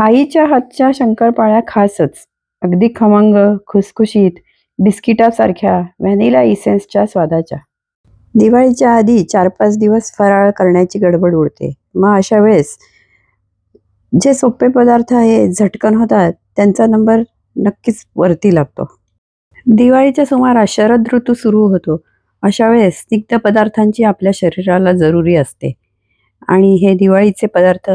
आईच्या हातच्या शंकरपाळ्या खासच. अगदी खमंग खुसखुशीत बिस्किटासारख्या व्हॅनिला इसेन्सच्या स्वादाच्या. दिवाळीच्या आधी चार पाच दिवस फराळ करण्याची गडबड उडते. मग अशा वेळेस जे सोपे पदार्थ आहे झटकन होतात त्यांचा नंबर नक्कीच वरती लागतो. दिवाळीच्या सुमारास शरद ऋतू सुरू होतो. अशा वेळेस स्निग्ध पदार्थांची आपल्या शरीराला जरुरी असते. आणि हे दिवाळीचे पदार्थ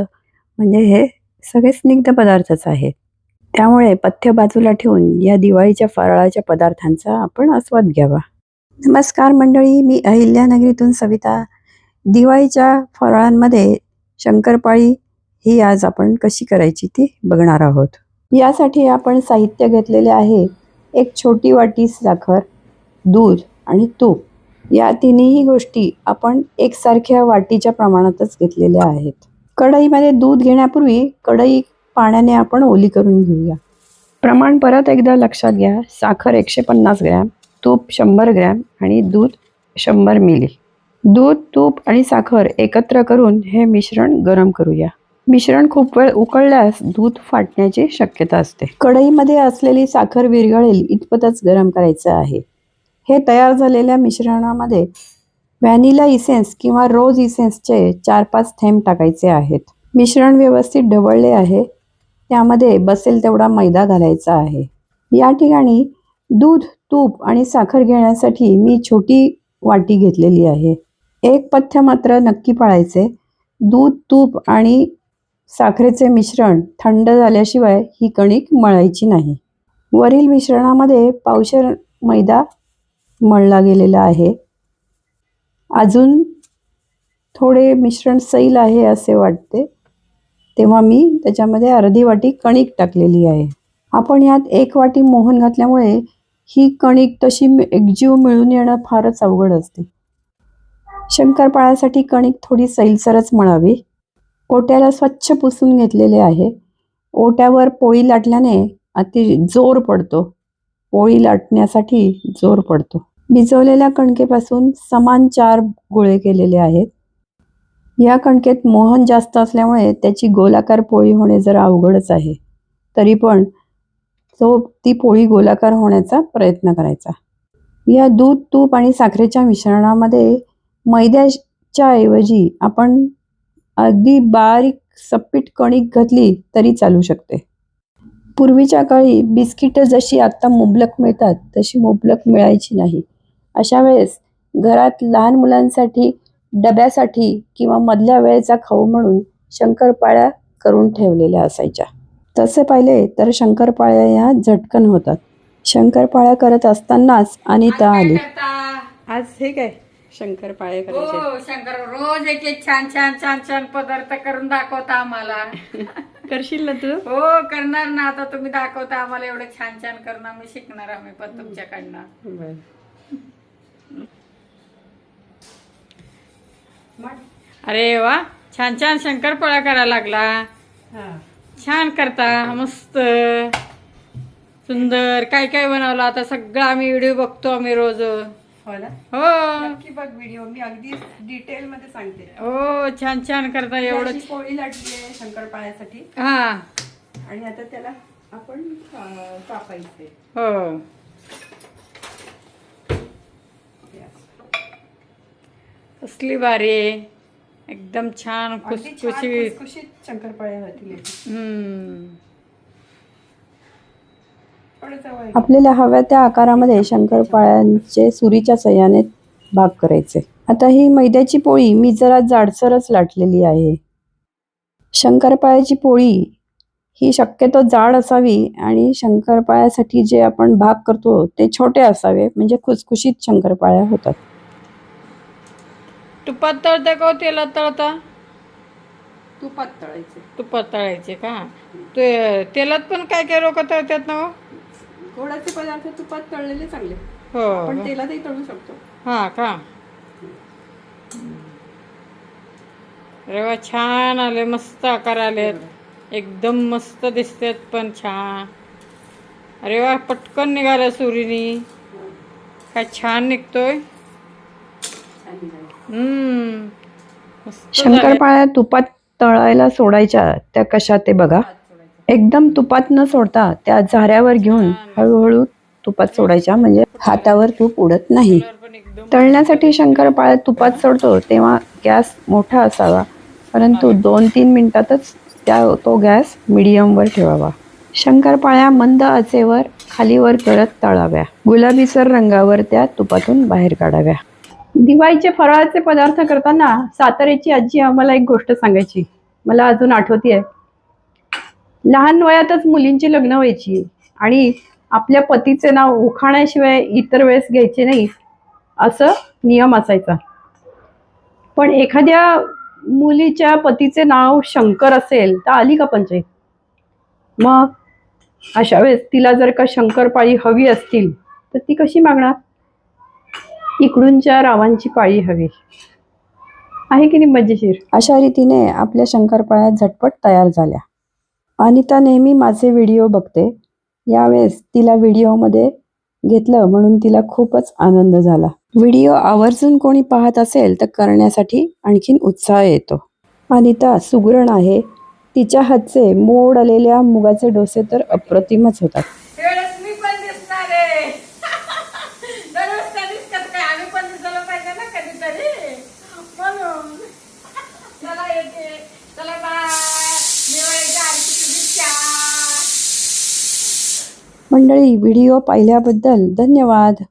म्हणजे हे सगळे स्निग्ध पदार्थच आहेत. त्यामुळे पथ्य बाजूला ठेवून या दिवाळीच्या फराळाच्या पदार्थांचा आपण आस्वाद घ्यावा. नमस्कार मंडळी मी अहिल्यानगरीतून सविता. दिवाळीच्या फराळांमध्ये शंकरपाळी ही आज आपण कशी करायची ती बघणार आहोत. यासाठी आपण साहित्य घेतलेले आहे एक छोटी वाटी साखर दूध आणि तूप. या तिन्ही गोष्टी आपण एकसारख्या वाटीच्या प्रमाणातच घेतलेल्या आहेत. कढईमध्ये दूध घेण्यापूर्वी कढई पाण्याने आपण ओली करून घेऊया. प्रमाण परत एकदा लक्षात घ्या. साखर एकशे पन्नास ग्रॅम तूप शंभर ग्रॅम आणि दूध शंभर मिली. दूध तूप आणि साखर एकत्र करून हे मिश्रण गरम करूया. मिश्रण खूप वेळ उकळल्यास दूध फाटण्याची शक्यता असते. कढईमध्ये असलेली साखर विरघळेल इतपतच गरम करायचं आहे. हे तयार झालेल्या मिश्रणामध्ये व्हॅनिला इसेन्स किंवा रोज इसेन्सचे चार पाच थेंब टाकायचे आहेत. मिश्रण व्यवस्थित ढवळले आहे. त्यामध्ये बसेल तेवढा मैदा घालायचा आहे. या ठिकाणी दूध तूप आणि साखर घेण्यासाठी मी छोटी वाटी घेतलेली आहे. एक पथ्य मात्र नक्की पाळायचे. दूध तूप आणि साखरेचे मिश्रण थंड झाल्याशिवाय ही कणिक मळायची नाही. वरील मिश्रणामध्ये पावशर मैदा मळला गेलेला आहे. अजून थोडे मिश्रण सैल आहे असे वाटते. तेव्हा मी त्याच्यामध्ये अर्धी वाटी कणिक टाकलेली आहे. आपण यात एक वाटी मोहन घातल्यामुळे ही कणिक तशी एकजीव मिळून येणं फारच अवघड असते. शंकरपाळ्यासाठी कणिक थोडी सैलसरच मळावी ओट्याला स्वच्छ पुसून घेतलेले आहे. ओट्यावर पोळी लाटल्याने अति जोर पडतो. पोळी लाटण्यासाठी जोर पडतो. भिजवलेल्या कणकेपासून समान चार गोळे केलेले आहेत. या कणकेत मोहन जास्त असल्यामुळे त्याची गोलाकार पोळी होणे जरा अवघडच आहे. तरी पण तो ती पोळी गोलाकार होण्याचा प्रयत्न करायचा. या दूध तूप आणि साखरेच्या मिश्रणामध्ये मैद्याच्या ऐवजी आपण अगदी बारीक सप्पीट कणिक घातली तरी चालू शकते. पूर्वीच्या काळी बिस्किटं जशी आत्ता मुबलक मिळतात तशी मुबलक मिळायची नाही. अशा वेळेस घरात लहान मुलांसाठी डब्यासाठी किंवा मधल्या वेळेचा खाऊ म्हणून शंकरपाळ्या करून ठेवलेल्या असायच्या. तसे पाहिले तर शंकरपाळ्या ह्या झटकन होतात. शंकरपाळ्या करत असतानाच अनिता आली? आज हे काय? शंकरपाळ्या हो शंकर रोज एक एक छान छान छान छान पदार्थ करून दाखवता आम्हाला. करशील ना तू? हो करणार ना. आता तुम्ही दाखवता आम्हाला एवढं छान छान करून आम्ही शिकणार आम्ही पण तुमच्याकडनं. अरे वा छान छान. शंकरपोळ्या करायला लागला. छान करता मस्त. सुंदर. काय काय बनवलं आता? सगळं आम्ही व्हिडिओ बघतो आम्ही रोज. हो ना? हो. नक्की बघ व्हिडिओ मी अगदी डिटेल मध्ये सांगते. हो छान छान करता एवढं अशी पोळी लाटली आहे शंकरपाळ्यासाठी हा. आणि आता त्याला आपण अं, कापायचे हो. कसली भारी आहे. एकदम छान शंकरपाळ्या थोडं जवळ घे. आपल्याला हव्या त्या आकारामध्ये शंकरपाळ्यांचे सुरीच्या सहाय्याने भाग करायचे. आता ही मैद्याची पोळी मी जरा जाडसरच लाटलेली आहे. शंकरपाळ्याची पोळी ही शक्यतो जाड असावी आणि शंकरपाळ्यासाठी जे आपण भाग करतो ते छोटे असावे म्हणजे खुसखुशीत शंकरपाळ्या होतात. तुपात तळते का तेलात तळता? तुपात तळायचे तुपात तळायचे का? ते तेलात पण काय काय लोक तळतात ना हो? गोडाचे पदार्थ तुपात तळलेले चांगले. हो. तेलातही तळू शकतो. हा का? अरे वा छान आले मस्त आकार आलेत. एकदम मस्त दिसतात पण छान. अरे वा पटकन निघाला सुरीनी. काय छान निघतोय. शंकरपाळ्या तुपात तळायला सोडायच्या त्या कशा ते बघा. एकदम तुपात न सोडता त्या झाऱ्यावर घेऊन हळूहळू तुपात सोडायच्या. म्हणजे हातावर तूप उडत नाही. तळण्यासाठी शंकरपाळ्या तुपात सोडतो तेव्हा गॅस मोठा असावा. परंतु दोन तीन मिनिटातच त्या तो गॅस मिडियमवर ठेवावा. शंकरपाळ्या मंद आचेवर खालीवर करत तळाव्या. गुलाबीसर रंगावर त्या तुपातून बाहेर काढाव्या. दिवाळीचे फराळाचे पदार्थ करताना साताऱ्याची आजी आम्हाला एक गोष्ट सांगायची. मला अजून आठवती आहे. लहान वयातच मुलींची लग्न व्हायची आणि आपल्या पतीचे नाव उखाण्याशिवाय इतर वेळेस घ्यायचे नाही असं नियम असायचा. पण एखाद्या मुलीच्या पतीचे नाव शंकर असेल तर आली का पंचायत? मग अशा वेळेस तिला जर का शंकरपाळी हवी असतील तर ती कशी मागणार? इकडूनच्या रावांची पाळी हवी. आहे की नाही मजेशीर? अशा रीतीने आपल्या शंकरपाळ्या झटपट तयार झाल्या. अनिता नेहमी माझे व्हिडिओ बघते. यावेळेस तिला व्हिडिओमध्ये घेतलं म्हणून तिला खूपच आनंद झाला. व्हिडिओ आवर्जून कोणी पाहत असेल तर करण्यासाठी आणखीन उत्साह येतो. अनिता सुगरण आहे. तिच्या हातचे मोड आलेल्या मुगाचे डोसे तर अप्रतिमच होतात वेळेस मी पण दिसणार आहे दररोज त्या दिसतात काय आम्ही पण दिसायला पाहिजे ना कधीतरी म्हणून चला येते चला बाय दिवाळीच्या आधीची शुभेच्छा मंडळी व्हिडिओ पाहिल्याबद्दल धन्यवाद.